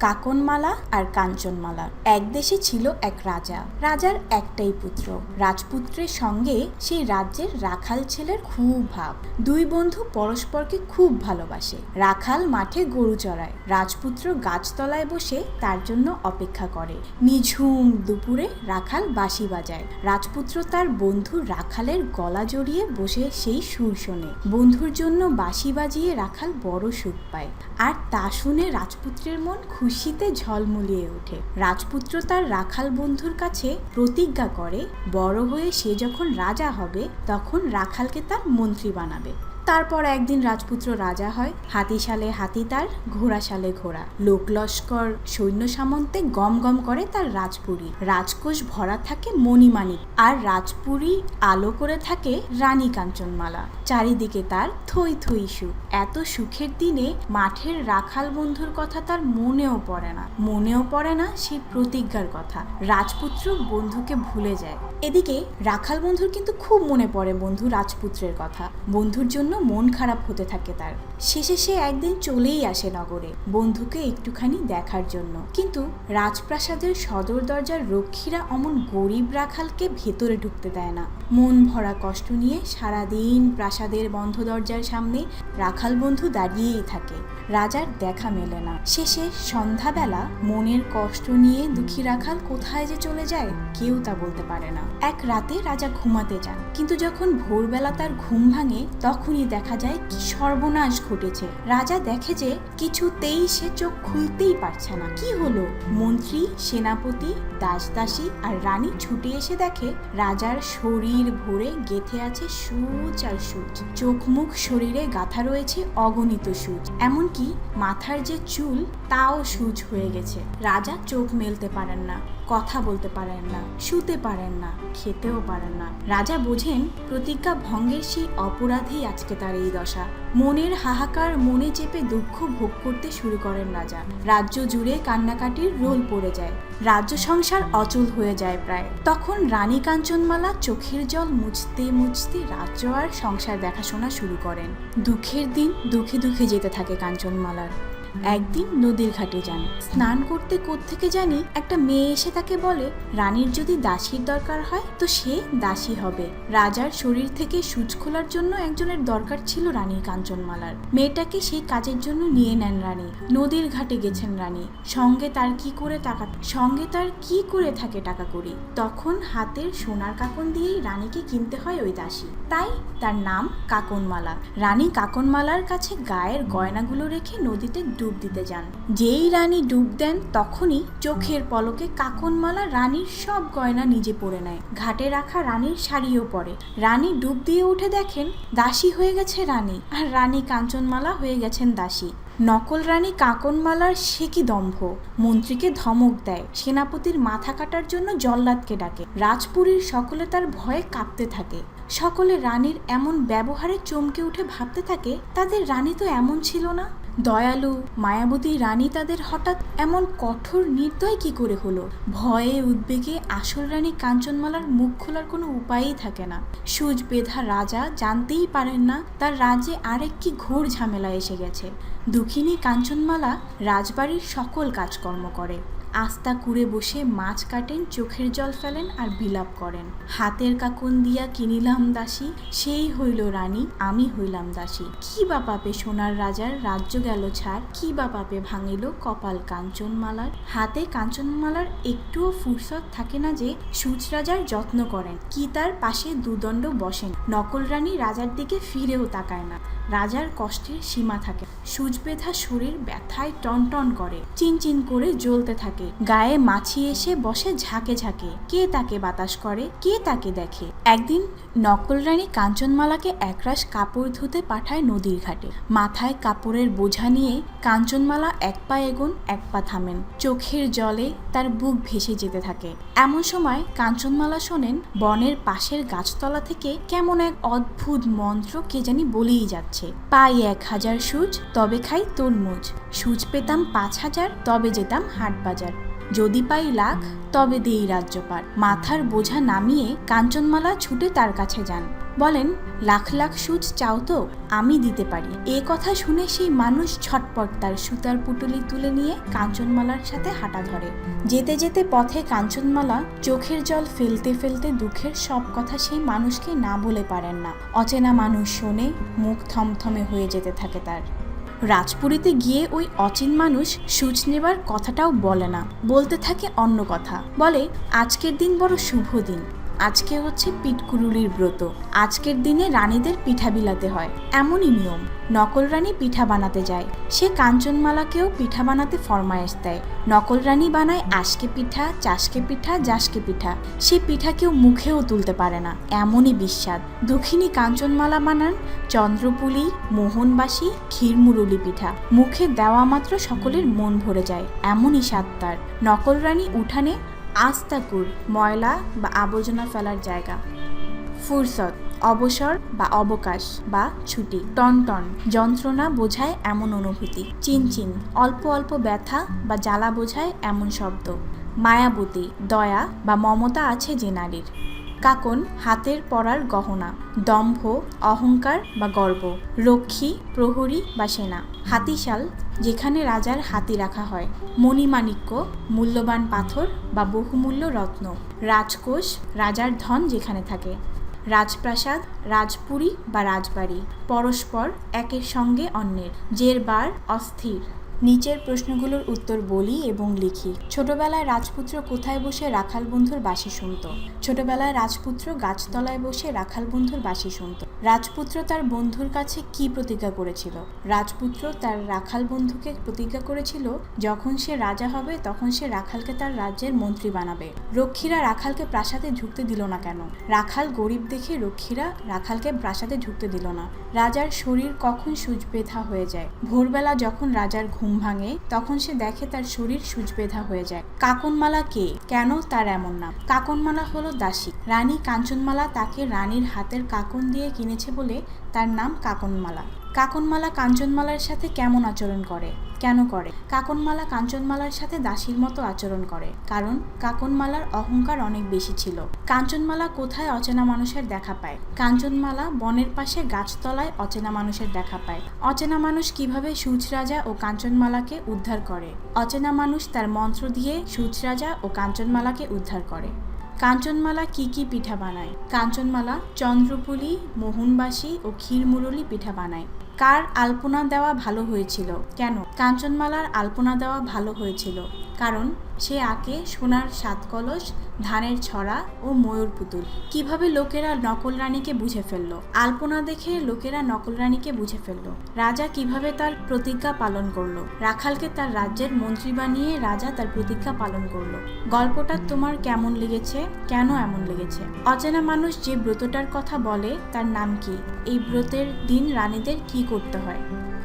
কাকনমালা আর কাঞ্চনমালা। এক দেশে ছিল এক রাজা। রাজার একটাই পুত্র। রাজপুত্রের সঙ্গে সেই রাজ্যের রাখাল ছেলের খুব ভাব। দুই বন্ধু পরস্পরকে খুব ভালোবাসে। রাখাল মাঠে গরু চড়ায়। রাজপুত্র গাছতলায় বসে তার জন্য অপেক্ষা করে। নিঝুম দুপুরে রাখাল বাঁশি বাজায়। রাজপুত্র তার বন্ধু রাখালের গলা জড়িয়ে বসে সেই সুর শোনে। বন্ধুর জন্য বাঁশি বাজিয়ে রাখাল বড় সুখ পায়। আর তা শুনে রাজপুত্রের মন খুশিতে ঝলমলিয়ে ওঠে। রাজপুত্র তার রাখাল বন্ধুর কাছে প্রতিজ্ঞা করে, বড় হয়ে সে যখন রাজা হবে, তখন রাখালকে তার মন্ত্রী বানাবে। তারপর একদিন রাজপুত্র রাজা হয়, হাতিশালে হাতি তার, ঘোড়াশালে ঘোড়া। লোকলস্কর সৈন্য সামন্তে গম গম করে তার রাজপুরী। রাজকোষ ভরা থাকে মণিমাণিক, আর রাজপুরী আলো করে থাকে রানী কাঞ্চনমালা। চারিদিকে তার থই থই সুখ এত সুখের দিনে মাঠের রাখাল বন্ধুর কথা তার মনেও পড়ে না। মনেও পড়ে না সেই প্রতিজ্ঞার কথা। রাজপুত্র বন্ধুকে ভুলে যায়। এদিকে রাখাল বন্ধুর কিন্তু খুব মনে পড়ে বন্ধু রাজপুত্রের কথা। বন্ধুর জন্য মন খারাপ হতে থাকে তার। শেষে সে একদিন চলেই আসে নগরে বন্ধুকে একটুখানি দেখার জন্য। কিন্তু রাজপ্রাসাদের সদর দরজার রক্ষীরা অমন গরিব রাখালকে ভেতরে ঢুকতে দেয় না। মন ভরা কষ্ট নিয়ে সারাদিন প্রাসাদের বন্ধ দরজার সামনে রাখাল বন্ধু দাঁড়িয়েই থাকে। রাজার দেখা মেলে না। শেষে সন্ধ্যাবেলা মনের কষ্ট নিয়ে দুঃখী রাখাল কোথায় যে চলে যায় কেউ তা বলতে পারে না। এক রাতে রাজা ঘুমাতে যান। কিন্তু যখন ভোরবেলা তার ঘুম ভাঙে, তখনই দেখা যায় কি সর্বনাশ ঘটেছে। রাজা দেখে যে কিছুতেই সে চোখ খুলতেই পারছে না। কি হলো? মন্ত্রী, সেনাপতি, দাসদাসী আর রানী ছুটে এসে দেখে, রাজার শরীর ভরে গেথে আছে সূচ আর সূচ। চোখ মুখ শরীরে গাথা রয়েছে অগণিত সুচ। এমনকি মাথার যে চুল, তাও সুচ হয়ে গেছে। রাজা চোখ মেলতে পারেন না। কথা বলতে পারেন না, শুতে পারেন না, খেতেও পারেন না। রাজা বোঝেন প্রতিজ্ঞা ভঙ্গের সেই অপরাধেই আজকে তার এই দশা। মনের হাহাকার মনে চেপে দুঃখ ভোগ করতে শুরু করেন রাজা। রাজ্য জুড়ে কান্নাকাটির রোল পড়ে যায়। রাজ্য সংসার অচল হয়ে যায় প্রায়। তখন রানী কাঞ্চনমালা চোখের জল মুছতে মুছতে রাজ্য আর সংসার দেখাশোনা শুরু করেন। দুঃখের দিন দুঃখে দুঃখে যেতে থাকে কাঞ্চনমালার। একদিন নদীর ঘাটে যান। স্নান করতে কোত্থেকে জানি একটা মেয়ে এসে তাকে বলে, রানীর যদি দাসীর দরকার হয়, তো সে দাসী হবে। রাজার শরীর থেকে সূচ খোলার জন্য একজনের দরকার ছিল রানীর কাঞ্চনমালার। মেয়েটাকে সেই কাজের জন্য নিয়ে নেন রানী। নদীর ঘাটে গেছেন রানী। সঙ্গে তার কি করে টাকা, সঙ্গে তার কি করে থাকে টাকা করি তখন হাতের সোনার কাকন দিয়েই রানীকে কিনতে হয় ওই দাসী। তাই তার নাম কাকনমালা। রানী কাকনমালার কাছে গায়ের গয়নাগুলো রেখে নদীতে দিতে যান। যেই রানী ডুব দেন, তখনই চোখের পলকে কাকনমালা রানীর সব গয়না নিজে পরে নেয়। ঘাটে রাখা রানীর শাড়িও পরে। রানী ডুব দিয়ে উঠে দেখেন, দাসী হয়ে গেছে রানী আর রানী কাঞ্চনমালা হয়ে গেছেন দাসী। নকল রানী কাকনমালার সে কি দম্ভ? মন্ত্রীকে ধমক দেয়, সেনাপতির মাথা কাটার জন্য জল্লাদকে ডাকে। রাজপুরীর সকলে তার ভয়ে কাঁপতে থাকে। সকলে রানীর এমন ব্যবহারে চমকে উঠে ভাবতে থাকে, তাদের রানী তো এমন ছিল না। দয়ালু, মায়াবতী রানী তাদের হঠাৎ এমন কঠোর নির্দয় কি করে হলো? ভয়ে, উদ্বেগে আসল রানী কাঞ্চনমালার মুখ খোলার কোনো উপায়ই থাকে না। সুজ বেধা রাজা জানতেই পারেন না তার রাজ্যে আরেক কি ঘোর ঝামেলা এসে গেছে। দুঃখিনী কাঞ্চনমালা রাজবাড়ির সকল কাজকর্ম করে। আস্তা কুড়ে বসে মাছ কাটেন, চোখের জল ফেলেন আর বিলাপ করেন। হাতের কাকন দিয়া কিনিলাম দাসী, সেই হইল রানী, আমি হইলাম দাসী। কি বা পাপে সোনার রাজার, রাজ্য গেল ছাড় কি বা পাপে ভাঙিল কপাল কাঞ্চনমালার। হাতে কাঞ্চনমালার একটুও ফুরসত থাকে না যে সূচ রাজার যত্ন করেন। কি তার পাশে দুদণ্ড বসেন। নকল রানী রাজার দিকে ফিরেও তাকায় না। রাজার কষ্টের সীমা থাকে। সুচবেধা শরীর ব্যথায় টনটন করে, চিনচিন করে জ্বলতে থাকে। গায়ে মাছি এসে বসে ঝাঁকে ঝাঁকে। কে তাকে বাতাস করে, কে তাকে দেখে? একদিন নকল রানী কাঞ্চনমালাকে একরাশ কাপড় ধুতে পাঠায় নদীর ঘাটে। মাথায় কাপড়ের বোঝা নিয়ে কাঞ্চনমালা এক পা এগোন, এক পা থামেন। চোখের জলে তার বুক ভেসে যেতে থাকে। এমন সময় কাঞ্চনমালা শোনেন, বনের পাশের গাছতলা থেকে কেমন এক অদ্ভুত মন্ত্র কে জানি বলেই যাচ্ছে। পাই এক হাজার সুচ, তবে খাই তরমুজ সুচ পেতাম পাঁচ হাজার, তবে যেতাম হাট বাজার। যদি পাই লাখ, তবে দেই রাজ্যপাল মাথার বোঝা নামিয়ে কাঞ্চনমালা ছুটে তার কাছে যান। বলেন, লাখ লাখ সুচ চাও তো, আমি দিতে পারি। এ কথা শুনে সেই মানুষ ছটপট তার সুতার পুটুলি তুলে নিয়ে কাঞ্চনমালার সাথে হাঁটা ধরে। যেতে যেতে পথে কাঞ্চনমালা চোখের জল ফেলতে ফেলতে দুঃখের সব কথা সেই মানুষকে না বলে পারেন না। অচেনা মানুষ শোনে, মুখ থমথমে হয়ে যেতে থাকে তার। রাজপুরীতে গিয়ে ওই অচিন মানুষ সুচ নেবার কথাটাও বলে না, বলতে থাকে অন্য কথা। বলে, আজকের দিন বড় শুভ দিন। আজকে হচ্ছে পিঠকুরুলির ব্রত। আজকের দিনে রানীদের পিঠা বিলাতে হয়। এমনই নিয়ম, নকল রানী পিঠা বানাতে যায়। সে কাঞ্চনমালাকেও পিঠা বানাতে ফরমায়েশ দেয়। নকল রানী বানায় আশকে পিঠা চাষকে পিঠা জাসকে পিঠা। সে পিঠা কেউ মুখেও তুলতে পারে না। এমনই বিস্বাদ। দক্ষিণী কাঞ্চনমালা বানান চন্দ্রপুলি, মোহনবাসী, ক্ষীরমুরুলি পিঠা। মুখে দেওয়া মাত্র সকলের মন ভরে যায়। এমনই স্বাদ তার। নকল রানী উঠানে আস্তাকুর ময়লা বা আবর্জনা ফেলার জায়গা। ফুরসত, অবসর বা অবকাশ বা ছুটি। টনটন যন্ত্রণা বোঝায় এমন অনুভূতি। চিনচিন অল্প অল্প ব্যথা বা জ্বালা বোঝায় এমন শব্দ। মায়াবতী, দয়া বা মমতা আছে যে নারীর। কাকন হাতের পরার গহনা, দম্ভ, অহংকার বা গর্ব, রক্ষী, প্রহরী বা সেনা, হাতিশাল যেখানে রাজার হাতি রাখা হয়, মণিমাণিক্য, মূল্যবান পাথর বা বহুমূল্য রত্ন, রাজকোষ, রাজার ধন যেখানে থাকে, রাজপ্রাসাদ, রাজপুরী বা রাজবাড়ি, পরস্পর একের সঙ্গে অন্যের জের বার অস্থির। নিচের প্রশ্নগুলোর উত্তর বলি এবং লিখি। ছোটবেলায় রাজপুত্র কোথায় বসে রাখাল বন্ধুর বাসি শুনত? ছোটবেলায় রাজপুত্র গাছতলায় বসে রাখাল বন্ধুর বাসি শুনত। রাজপুত্র তার বন্ধুর কাছে কি প্রতিজ্ঞা করেছিল? রাজপুত্র তার রাখাল বন্ধুকে প্রতিজ্ঞা করেছিল, যখন সে রাজা হবে, তখন সে রাখালকে তার রাজ্যের মন্ত্রী বানাবে। রক্ষীরা রাখালকে প্রাসাদে ঢুকতে দিল না কেন? রাখাল গরিব দেখে রক্ষীরা রাখালকে প্রাসাদে ঢুকতে দিল না। রাজার শরীর কখন সুচবেধা হয়ে যায়? ভোরবেলা যখন রাজার ঘুম ভাঙে, তখন সে দেখে তার শরীর সুচবেধা হয়ে যায়। কাকনমালা কে? কেন তার এমন নাম? কাকনমালা হলো দাসী। রানী কাঞ্চনমালা তাকে রানীর হাতের কাকন দিয়ে কিনেছে বলে তার নাম কাকনমালা। কাকনমালা কাঞ্চনমালার সাথে কেমন আচরণ করে? কেন করে? কাকনমালা কাঞ্চনমালার সাথে দাসীর মতো আচরণ করে, কারণ কাকনমালার অহংকার অনেক বেশি ছিল। কাঞ্চনমালা কোথায় অচেনা মানুষের দেখা পায়? কাঞ্চনমালা বনের পাশে গাছতলায় অচেনা মানুষের দেখা পায়। অচেনা মানুষ কীভাবে সুচ রাজা ও কাঞ্চনমালাকে উদ্ধার করে? অচেনা মানুষ তার মন্ত্র দিয়ে সুচ রাজা ও কাঞ্চনমালাকে উদ্ধার করে। কাঞ্চনমালা কি কি পিঠা বানায়? কাঞ্চনমালা চন্দ্রপুলি, মোহনবাসী ও ক্ষীরমুরলি পিঠা বানায়। কার আলপনা দেওয়া ভালো হয়েছিল? কেন? কাঞ্চনমালার আলপনা দেওয়া ভালো হয়েছিল। কারণ সে আঁকে সোনার সাত কলস ধানের ছড়া ও ময়ূর পুতুল। কীভাবে লোকেরা নকল রানীকে বুঝে ফেলল? আলপনা দেখে লোকেরা নকল রানীকে বুঝে ফেলল। রাজা কীভাবে তার প্রতিজ্ঞা পালন করল? রাখালকে তার রাজ্যের মন্ত্রী বানিয়ে রাজা তার প্রতিজ্ঞা পালন করল। গল্পটা তোমার কেমন লেগেছে? কেন এমন লেগেছে? অচেনা মানুষ যে ব্রতটার কথা বলে তার নাম কি? এই ব্রতের দিন রানীদের কি করতে হয়?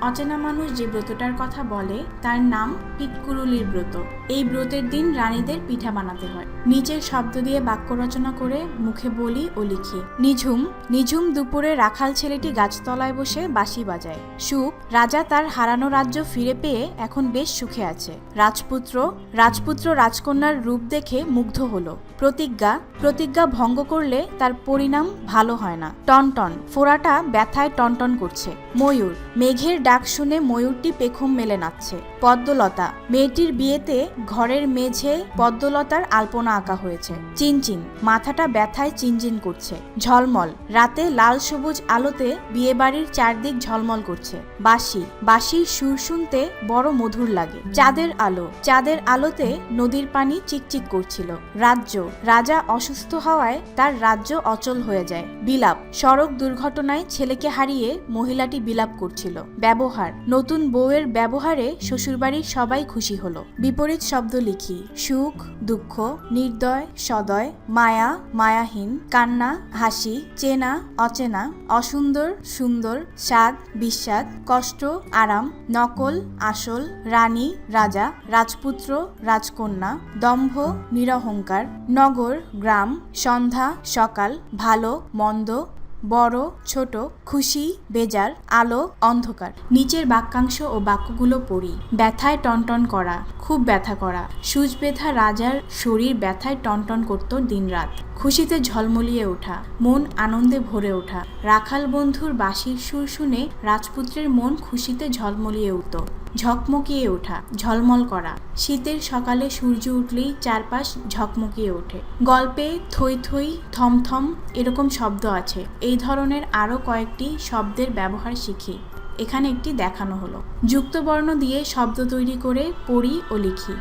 অচেনা মানুষ যে ব্রতটার কথা বলে, তার নাম পিটকুরুলির ব্রত। এই ব্রতের দিন রানীদের পিঠা বানাতে হয়। নিচের শব্দ দিয়ে বাক্য রচনা করে মুখে বলি ও লিখি। নিঝুম নিঝুম দুপুরে রাখাল ছেলেটি গাছতলায় বসে বাঁশি বাজায়। সুখ রাজা তার হারানো রাজ্য ফিরে পেয়ে এখন বেশ সুখে আছে। রাজপুত্র রাজপুত্র রাজকন্যার রূপ দেখে মুগ্ধ হলো। প্রতিজ্ঞা প্রতিজ্ঞা ভঙ্গ করলে তার পরিণাম ভালো হয় না। টনটন, ফোড়াটা ব্যথায় টনটন করছে। ময়ূর, মেঘের ডাক শুনে ময়ূরটি পেখম মেলে নাচছে। পদ্মলতা, মেয়েটির বিয়েতে ঘরের মেঝে পদ্মলতার আলপনা আঁকা হয়েছে। চিনচিন, মাথাটা ব্যথায় চিনচিন করছে। ঝলমল, রাতে লাল সবুজ আলোতে বিয়েবাড়ির চারদিক ঝলমল করছে। বাঁশি, বাঁশির সুর শুনতে বড় মধুর লাগে। চাঁদের আলো, চাঁদের আলোতে নদীর পানি চিকচিক করছিল। রাজ্য, রাজা অসুস্থ হওয়ায় তার রাজ্য অচল হয়ে যায়। বিলাপ, সড়ক দুর্ঘটনায় ছেলেকে হারিয়ে মহিলাটি বিলাপ করছিল। ব্যবহার। নতুন বউয়ের ব্যবহারে শ্বশুরবাড়ির সবাই খুশি হলো। বিপরীত শব্দ লিখি, সুখ, দুঃখ, নির্দয়, সদয়, মায়া, মায়াহীন, কান্না, হাসি, চেনা, অচেনা, অসুন্দর, সুন্দর, স্বাদ, বিস্বাদ, কষ্ট, আরাম, নকল, আসল, রানী, রাজা, রাজপুত্র, রাজকন্যা, দম্ভ, নিরহংকার, নগর, গ্রাম, সন্ধ্যা, সকাল, ভালো, মন্দ বড়, ছোট, খুশি, বেজার, আলো, অন্ধকার। নিচের বাক্যাংশ ও বাক্যগুলো পড়ি। ব্যথায় টনটন করা। খুব ব্যথা করা। সুচ ব্যথা রাজার শরীর ব্যথায় টনটন করত দিনরাত। খুশিতে ঝলমলিয়ে ওঠা, মন আনন্দে ভরে ওঠা। রাখাল বন্ধুর বাঁশির সুর শুনে রাজপুত্রের মন খুশিতে ঝলমলিয়ে উঠত। ঝকমকিয়ে ওঠা, ঝলমল করা। শীতের সকালে সূর্য উঠলেই চারপাশ ঝকমকিয়ে ওঠে। গল্পে থই থই থমথম এরকম শব্দ আছে। এই ধরনের আরও কয়েকটি শব্দের ব্যবহার শিখি। এখানে একটি দেখানো হলো। যুক্তবর্ণ দিয়ে শব্দ তৈরি করে পড়ি ও লিখি।